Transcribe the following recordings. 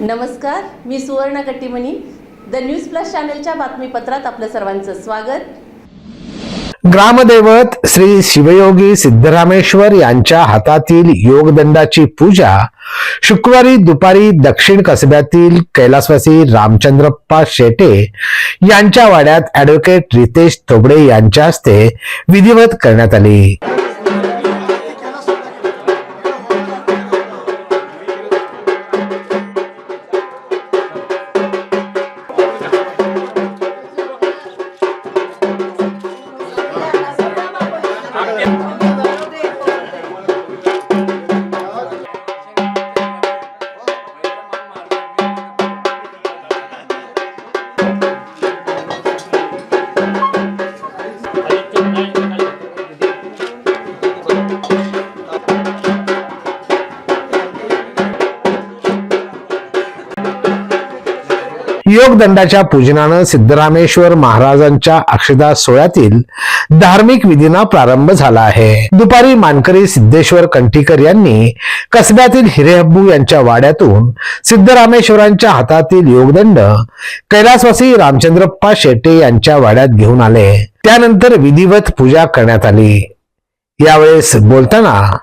नमस्कार मी सुवर्ण Kattimani. The news plus चॅनलच्या बातमीपत्रात आपलं सर्वांचं स्वागत. ग्रामदैवत श्री शिवयोगी सिद्धरामेश्वर यांच्या हातातील योगदंडाची पूजा शुक्रवारी दुपारी दक्षिण कसब्यातील कैलासवासी रामचंद्रप्पा शेटे यांच्या वाड्यात ऍडव्होकेट रितेश थोबडे यांच्या हस्ते विधिवत करण्यात आली. योगदंडाच्या पूजनानं सिद्धरामेश्वर महाराजांच्या अक्षदा सोहळ्यातील धार्मिक विधींना प्रारंभ झाला आहे. दुपारी मानकरी सिद्धेश्वर कंठीकर यांनी कसब्यातील हिरेहब्बू यांच्या वाड्यातून सिद्धरामेश्वरांच्या हातातील योगदंड कैलासवासी रामचंद्रप्पा शेटे यांच्या वाड्यात घेऊन आले. त्यानंतर विधिवत पूजा करण्यात आली. यावेळेस बोलताना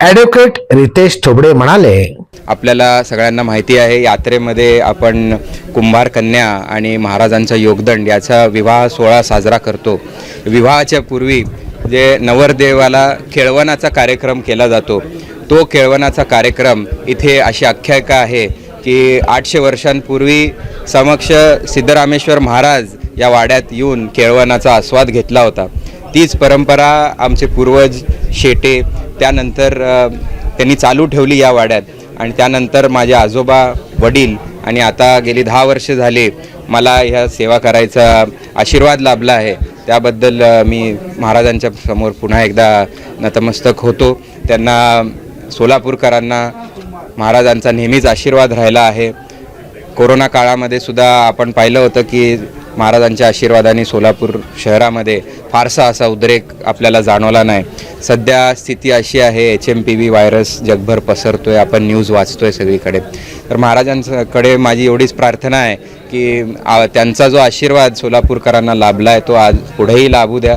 ॲडव्होकेट रितेश थोबडे म्हणाले आपल्याला सगळ्यांना माहिती आहे यात्रेमध्ये आपण कुंभार कन्या आणि महाराजांचा योगदंड याचा विवाह सोहळा साजरा करतो. विवाहाच्या पूर्वी जे नवरदेवाला खेळवणाचा कार्यक्रम केला जातो तो खेळवणाचा कार्यक्रम इथे अशी आख्यायिका आहे की आठशे वर्षांपूर्वी समक्ष सिद्धरामेश्वर महाराज या वाड्यात येऊन केळवणाचा आस्वाद घेतला होता. तीच परंपरा आमचे पूर्वज शेटे त्यानंतर त्यांनी चालू ठेवली या वाड्यात. आणि त्यानंतर माझे आजोबा वडील आणि आता गेली दहा वर्ष झाले मला ह्या सेवा करायचा आशीर्वाद लाभला आहे. त्याबद्दल मी महाराजांच्या समोर पुन्हा एकदा नतमस्तक होतो. त्यांना सोलापूरकरांना महाराजांचा नेहमीच आशीर्वाद राहिला आहे. कोरोना काळामध्ये सुद्धा आपण पाहिलं होतं की महाराजांच्या आशीर्वादाने सोलापूर शहरामध्ये फारसा असा उद्रेक आपल्याला जाणवला नाही. सध्या स्थिती अशी आहे H M P V virus जगभर पसरतोय आपण न्यूज वाचतोय सगळीकडे. तर महाराजांकडे माझी एवढीच प्रार्थना आहे की त्यांचा जो आशीर्वाद सोलापूरकरांना लाभला आहे तो आज पुढेही लाभू द्या.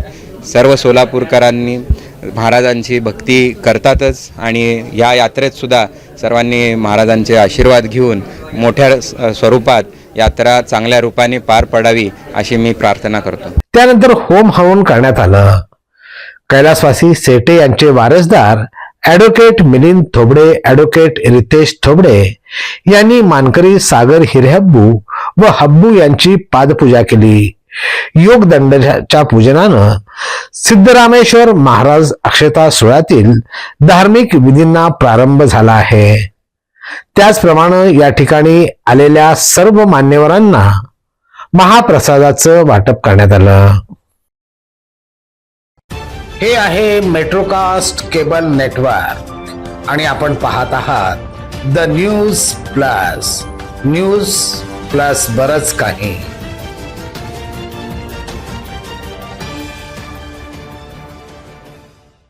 सर्व सोलापूरकरांनी महाराजांची भक्ती करतातच आणि या यात्रेतसुद्धा सर्वांनी महाराजांचे आशीर्वाद घेऊन मोठ्या स्वरूपात यात्रा चांगल्या रूपाने पार पडावी अशी मी प्रार्थना करतो. त्यानंतर होम हवन करण्यात आलं. कैलासवासी सेटे यांचे वारसदार ऍडव्होकेट मिलिंद थोबडे ऍडव्होकेट रितेश थोबडे यांनी मानकरी सागर हिरेहब्बू व हब्बू यांची पादपूजा केली. योगदंडाच्या पूजनानं सिद्धरामेश्वर महाराज अक्षता सोहळ्यातील धार्मिक विधींना प्रारंभ झाला आहे. त्याचप्रमाणे या ठिकाणी आलेल्या सर्व मान्यवरांना महाप्रसादाचं वाटप करण्यात आलं. हे आहे मेट्रोकास्ट केबल नेटवर्क आणि आपण पाहत आहात the News Plus. News Plus बरच काही.